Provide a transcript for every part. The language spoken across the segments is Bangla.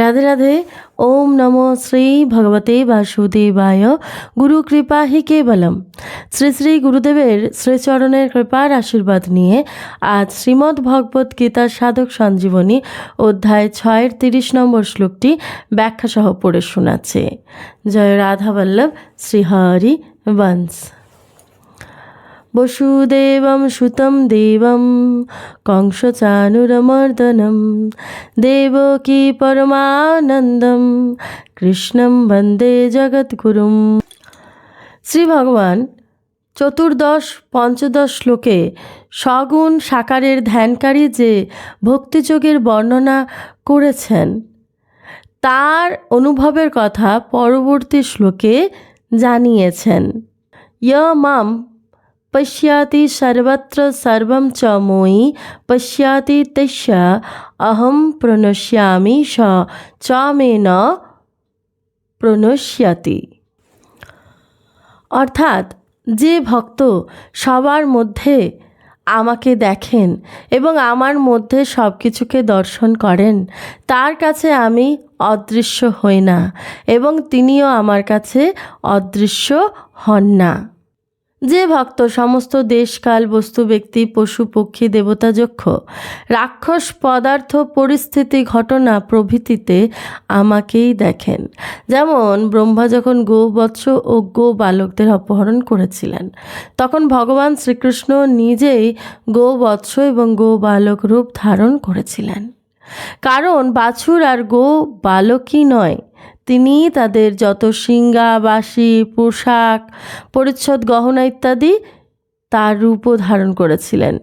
রাধে রাধে। ওম নমো শ্রী ভগবতে বাসুদেবায়। গুরু কৃপা হি কেবলম। শ্রী শ্রী গুরুদেবের শ্রীচরণের কৃপার আশীর্বাদ নিয়ে আজ শ্রীমদ্ ভগবত গীতার সাধক সঞ্জীবনী অধ্যায় ছয়ের তিরিশ নম্বর শ্লোকটি ব্যাখ্যাসহ পড়ে শোনাচ্ছে। জয় রাধা বল্লভ শ্রীহরি বংশ বসুদেবম সুতম দেবম, কংসচানুরমর্দনম। দেবকী পরমানন্দম, কৃষ্ণম বন্দে জগৎগুরুম। শ্রী ভগবান চতুর্দশ পঞ্চদশ শ্লোকে সগুণ সাকারের ধ্যানকারী যে ভক্তিযোগের বর্ণনা করেছেন, তার অনুভবের কথা পরবর্তী শ্লোকে জানিয়েছেন। ইয় মাম পশ্যাতি সর্বত্র সর্বম চ মই পশ্যাতি তস্য অহম প্রণশ্যামি চ মে ন প্রণশ্যাতি অর্থাৎ যে ভক্ত সবার মধ্যে আমাকে দেখেন এবং আমার মধ্যে সব কিছুকে দর্শন করেন, তার কাছে আমি অদৃশ্য হই না এবং তিনিও আমার কাছে অদৃশ্য হন না। যে ভক্ত সমস্ত দেশকাল বস্তু, ব্যক্তি, পশু, পক্ষী, দেবতা, যক্ষ, রাক্ষস পদার্থ পরিস্থিতি ঘটনা প্রভৃতিতে আমাকেই দেখেন। যেমন ব্রহ্মা যখন গোবৎস ও গো বালকদের অপহরণ করেছিলেন, তখন ভগবান শ্রীকৃষ্ণ নিজেই গোবৎস এবং গো বালক রূপ ধারণ করেছিলেন। কারণ বাছুর আর গো বালকই নয় তিনি তাদের যত সিঙ্গা বাসি পোশাক, পরিচ্ছদ, গহনা ইত্যাদি তার রূপও ধারণ করেছিলেন।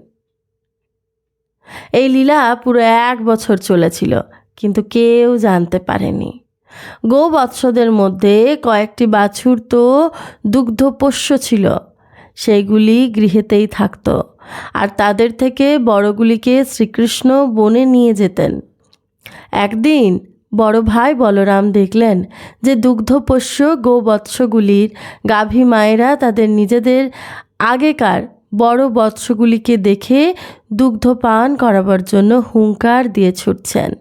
এই লীলা পুরো এক বছর চলেছিল, কিন্তু কেউ জানতে পারেনি। গোবৎসদের মধ্যে কয়েকটি বাছুর তো দুগ্ধপোষ্য ছিল সেইগুলি গৃহেতেই থাকত, আর তাদের থেকে বড়গুলিকে শ্রীকৃষ্ণ বনে নিয়ে যেতেন। একদিন বড় ভাই বলরাম দেখলেন যে দুগ্ধপোষ্য গোবৎসগুলির গাভী মায়েরা তাদের নিজেদের আগেকার বড় বৎসগুলিকে দেখে দুগ্ধ পান করাবার জন্য হুঙ্কার দিয়ে ছুটছেন।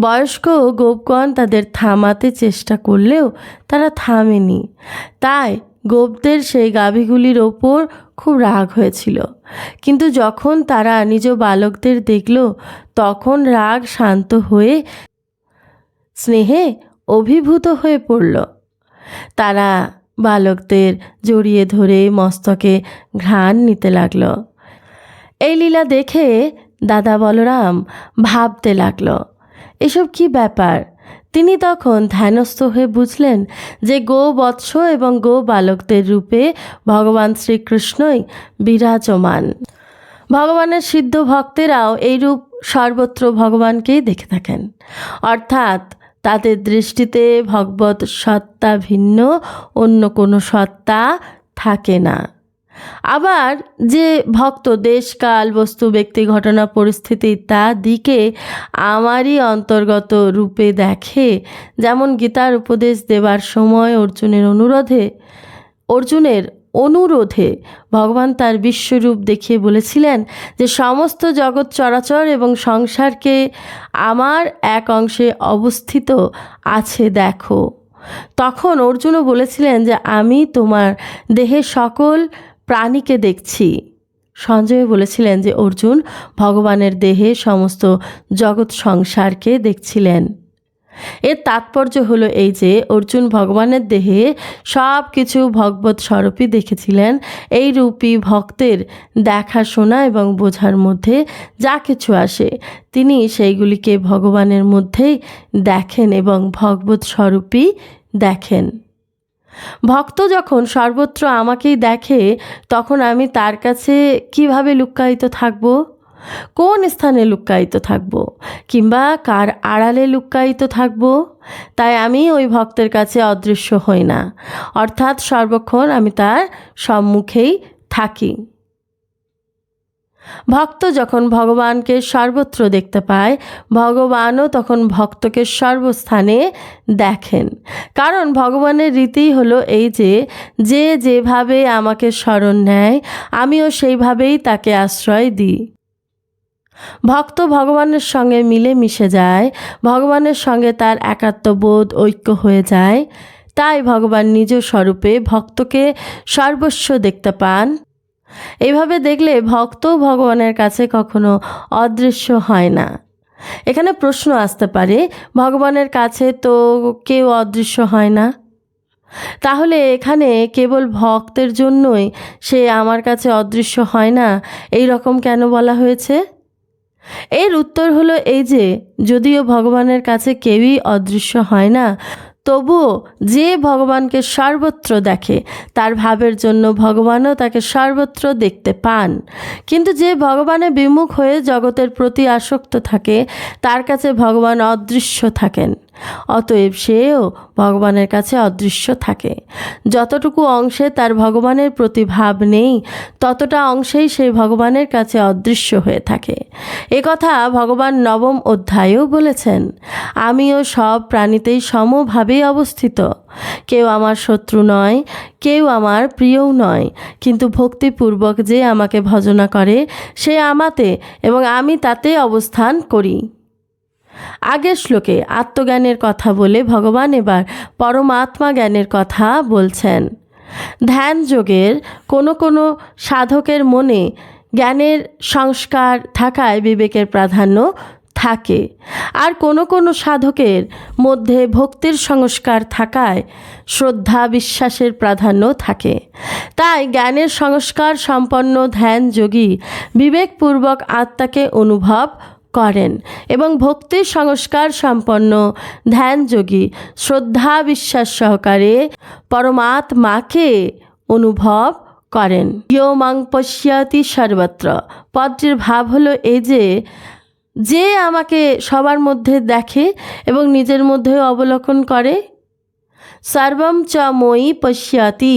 বয়স্ক গোপগণ তাদের থামাতে চেষ্টা করলেও তারা থামেনি। তাই গোপদের সেই গাভীগুলির ওপর খুব রাগ হয়েছিল। কিন্তু যখন তারা নিজ বালকদের দেখল, তখন রাগ শান্ত হয়ে স্নেহে অভিভূত হয়ে পড়ল। তারা বালকদের জড়িয়ে ধরে মস্তকে ঘ্রাণ নিতে লাগল। এই লীলা দেখে দাদা বলরাম ভাবতে লাগল, এসব কি ব্যাপার? তিনি তখন ধ্যানস্থ হয়ে বুঝলেন যে গো বৎস এবং গো বালকদের রূপে ভগবান শ্রীকৃষ্ণই বিরাজমান। ভগবানের সিদ্ধ ভক্তেরাও এই রূপ সর্বত্র ভগবানকেই দেখে থাকেন। অর্থাৎ তাদের দৃষ্টিতে ভগবত সত্তা ভিন্ন, অন্য কোনো সত্তা থাকে না। আবার যে ভক্ত দেশকাল, বস্তু, ব্যক্তি, ঘটনা, পরিস্থিতি তা দিকে আমারই অন্তর্গত রূপে দেখে, যেমন গীতার উপদেশ দেবার সময় অর্জুনের অনুরোধে, অর্জুনের অনুরোধে ভগবান তার বিশ্বরূপ দেখিয়ে বলেছিলেন যে সমস্ত জগৎ চরাচর এবং সংসারকে আমার এক অংশে অবস্থিত আছে, দেখো। তখন অর্জুনও বলেছিলেন যে আমি তোমার দেহের সকল প্রাণীকে দেখছি। সঞ্জয় বলেছিলেন যে অর্জুন ভগবানের দেহে সমস্ত জগৎ সংসারকে দেখছিলেন। এর তাৎপর্য হলো এই যে অর্জুন ভগবানের দেহে সব কিছু ভগবত স্বরূপই দেখেছিলেন। এই রূপী ভক্তের দেখাশোনা এবং বোঝার মধ্যে যা কিছু আসে। তিনি সেইগুলিকে ভগবানের মধ্যেই দেখেন এবং ভগবত স্বরূপই দেখেন। ভক্ত যখন সর্বত্র আমাকেই দেখে, তখন আমি তার কাছে কীভাবে লুক্কায়িত থাকব? কোন স্থানে লুক্কায়িত থাকব? কিংবা কার আড়ালে লুক্কায়িত থাকব? তাই আমি ওই ভক্তের কাছে অদৃশ্য হই না। অর্থাৎ সর্বক্ষণ আমি তার সম্মুখেই থাকি। ভক্ত যখন ভগবানকে সর্বত্র দেখতে পায়, ভগবানও তখন ভক্তকে সর্বস্থানে দেখেন। কারণ ভগবানের রীতি হলো এই যে যে যেভাবে আমাকে স্মরণ নেয়, আমিও সেইভাবেই তাকে আশ্রয় দিই। ভক্ত ভগবানের সঙ্গে মিলে মিশে যায়, ভগবানের সঙ্গে তার একাত্মবোধ, ঐক্য হয়ে যায়। তাই ভগবান নিজ স্বরূপে ভক্তকে সর্বস্ব দেখতে পান। এভাবে দেখলে ভক্ত ভগবানের কাছে কখনো অদৃশ্য হয় না। এখানে প্রশ্ন আসতে পারে, ভগবানের কাছে তো কেউ অদৃশ্য হয় না? তাহলে এখানে কেবল ভক্তের জন্যই সে আমার কাছে অদৃশ্য হয় না? এই রকম কেন বলা হয়েছে? এর উত্তর হলো এই যে, যদিও ভগবানের কাছে কেউই অদৃশ্য হয় না, তবুও যে ভগবানকে সর্বত্র দেখে, তার ভাবের জন্য ভগবানও তাকে সর্বত্র দেখতে পান। কিন্তু যে ভগবানে বিমুখ হয়ে জগতের প্রতি আসক্ত থাকে, তার কাছে ভগবান অদৃশ্য থাকেন। অতএব সেও ভগবানের কাছে অদৃশ্য থাকে। যতটুকু অংশে তার ভগবানের প্রতি ভাব নেই, ততটা অংশেই সেই ভগবানের কাছে অদৃশ্য হয়ে থাকে। কথা ভগবান নবম অধ্যায়েও বলেছেন, আমিও সব প্রাণীতেই সমভাবেই অবস্থিত। কেউ আমার শত্রু নয়, কেউ আমার প্রিয়ও নয়, কিন্তু ভক্তিপূর্বক যে আমাকে ভজনা করে, সে আমাতে এবং আমি তাতে অবস্থান করি। আগের শ্লোকে আত্মজ্ঞানের কথা বলে ভগবান এবার পরমাত্মা জ্ঞানের কথা বলছেন। ধ্যান যোগের কোনো কোনো সাধকের মনে জ্ঞানের সংস্কার থাকায় বিবেকের প্রাধান্য থাকে। আর কোনো কোনো সাধকের মধ্যে ভক্তির সংস্কার থাকায় শ্রদ্ধা বিশ্বাসের প্রাধান্য থাকে। তাই জ্ঞানের সংস্কার সম্পন্ন ধ্যান যোগী বিবেকপূর্বক আত্মাকে অনুভব করেন এবং ভক্তির সংস্কার সম্পন্ন, ধ্যানযোগী শ্রদ্ধা বিশ্বাস সহকারে পরমাত্মাকে অনুভব করেন। ইয় মাং পশ্যাতি সর্বত্র। পদটির ভাব হলো এই যে যে আমাকে সবার মধ্যে দেখে এবং নিজের মধ্যে অবলোকন করে, সর্বম চ মই পশ্যাতি।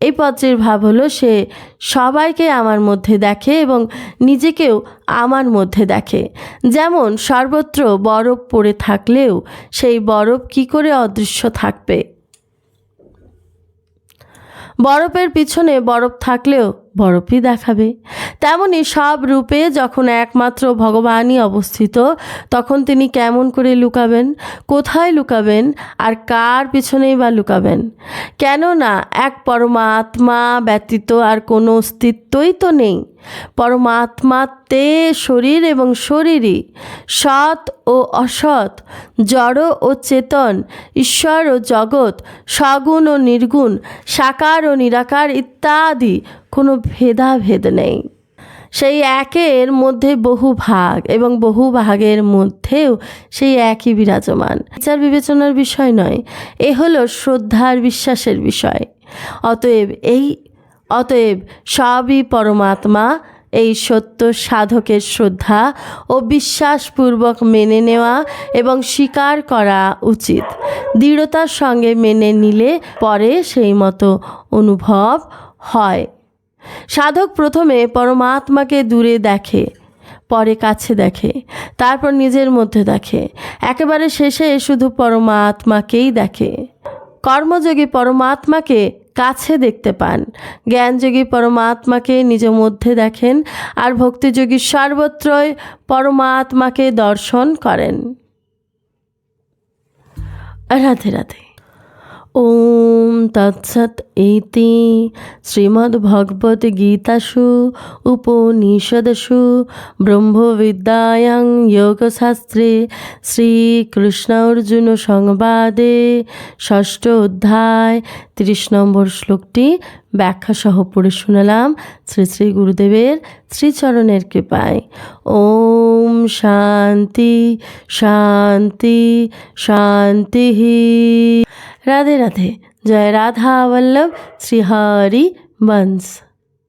এই পত্রের ভাব হলো সে সবাইকে আমার মধ্যে দেখে এবং নিজেকেও আমার মধ্যে দেখে। যেমন সর্বত্র বরফ পড়ে থাকলেও সেই বরফ কি করে অদৃশ্য থাকবে? বরফের পিছনে বরফ থাকলেও বরফই দেখাবে। তেমনি সব রূপে যখন একমাত্র ভগবানই অবস্থিত, তখন তিনি কেমন করে লুকাবেন? কোথায় লুকাবেন? আর কার পিছনেই বা লুকাবেন? কেননা এক পরমাত্মা ব্যতীত আর কোনো অস্তিত্বই তো নেই। পরমাত্মাতে শরীর এবং শরীরই সৎ ও অসৎ, জড় ও চেতন, ঈশ্বর ও জগৎ, সগুণ ও নির্গুণ, সাকার ও নিরাকার ইত্যাদি কোনো ভেদাভেদ নেই। সেই একের মধ্যে বহু ভাগ এবং বহু ভাগের মধ্যেও সেই একই বিরাজমান। বিচার বিবেচনার বিষয় নয়, এ হলো শ্রদ্ধার বিশ্বাসের বিষয়। অতএব এই, অতএব সবই পরমাত্মা, এই সত্য সাধকের শ্রদ্ধা ও বিশ্বাসপূর্বক মেনে নেওয়া এবং স্বীকার করা উচিত। দৃঢ়তার সঙ্গে মেনে নিলে পরে সেই মতো অনুভব হয়। সাধক প্রথমে পরমাত্মাকে দূরে দেখে, পরে কাছে দেখে, তারপর নিজের মধ্যে দেখে। একেবারে শেষে শুধু পরমাত্মাকেই দেখে। কর্মযোগী পরমাত্মাকে কাছে দেখতে পান। জ্ঞানযোগী পরমাত্মাকে নিজ মধ্যে দেখেন আর ভক্তিযোগী সর্বত্রই পরমাত্মাকে দর্শন করেন। রাধে রাধে। তৎসৎ ইতি শ্রীমদ্ভগবদ্গীতাসু, উপনিষদসু, ব্রহ্মবিদ্যায়াং যোগশাস্ত্রে শ্রীকৃষ্ণ অর্জুন সংবাদে, ষষ্ঠ অধ্যায়, তিরিশ নম্বর শ্লোকটি ব্যাখ্যা সহ পড়ে শুনলাম। শ্রী শ্রী গুরুদেবের শ্রীচরণের কৃপায়। ওম শান্তি শান্তি শান্তি। রাধে রাধে। জয় রাধা বল্লভ শ্রীহরি বংশ